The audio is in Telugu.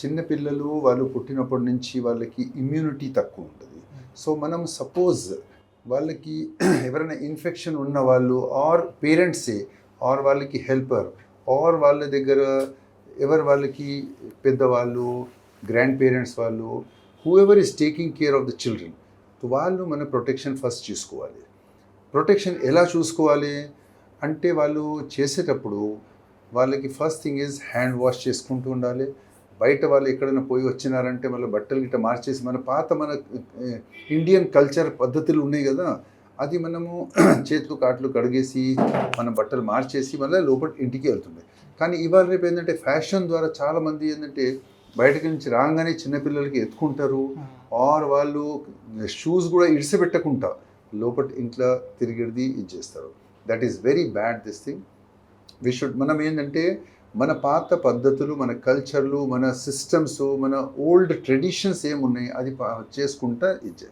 చిన్నపిల్లలు వాళ్ళు పుట్టినప్పటి నుంచి వాళ్ళకి ఇమ్యూనిటీ తక్కువ ఉంటుంది. సో మనం సపోజ్ వాళ్ళకి ఎవరైనా ఇన్ఫెక్షన్ ఉన్న వాళ్ళు ఆర్ పేరెంట్సే ఆర్ వాళ్ళకి హెల్పర్ ఆర్ వాళ్ళ దగ్గర ఎవరు వాళ్ళకి పెద్దవాళ్ళు గ్రాండ్ పేరెంట్స్ వాళ్ళు whoever is taking care of the children వాళ్ళు మన ప్రొటెక్షన్ ఫస్ట్ చూసుకోవాలి. ప్రొటెక్షన్ ఎలా చూసుకోవాలి? అంటే వాళ్ళు చేసేటప్పుడు వాళ్ళకి first thing is hand wash చేసుకుంటూ ఉండాలి. బయట వాళ్ళు ఎక్కడైనా పోయి వచ్చినారంటే మళ్ళీ బట్టలు గిట్ట మార్చేసి మన పాత మన ఇండియన్ కల్చర్ పద్ధతులు ఉన్నాయి కదా అది మనము చేతులు కాట్లు కడిగేసి మన బట్టలు మార్చేసి మళ్ళీ లోపల ఇంటికి వెళ్తుండే. కానీ ఇవాళ రేపు ఏంటంటే ఫ్యాషన్ ద్వారా చాలామంది ఏంటంటే బయటకి నుంచి రాగానే చిన్నపిల్లలకి ఎత్తుకుంటారు. ఆర్ వాళ్ళు షూస్ కూడా ఇడిసిపెట్టకుండా లోపల ఇంట్లో తిరిగిడిది ఇది చేస్తారు. That is very bad this thing we should మనం ఏంటంటే మన పాత పద్ధతులు మన కల్చర్లు మన సిస్టమ్స్ మన ఓల్డ్ ట్రెడిషన్స్ ఏమున్నాయి అది పా- చేసుకుంటా ఇది.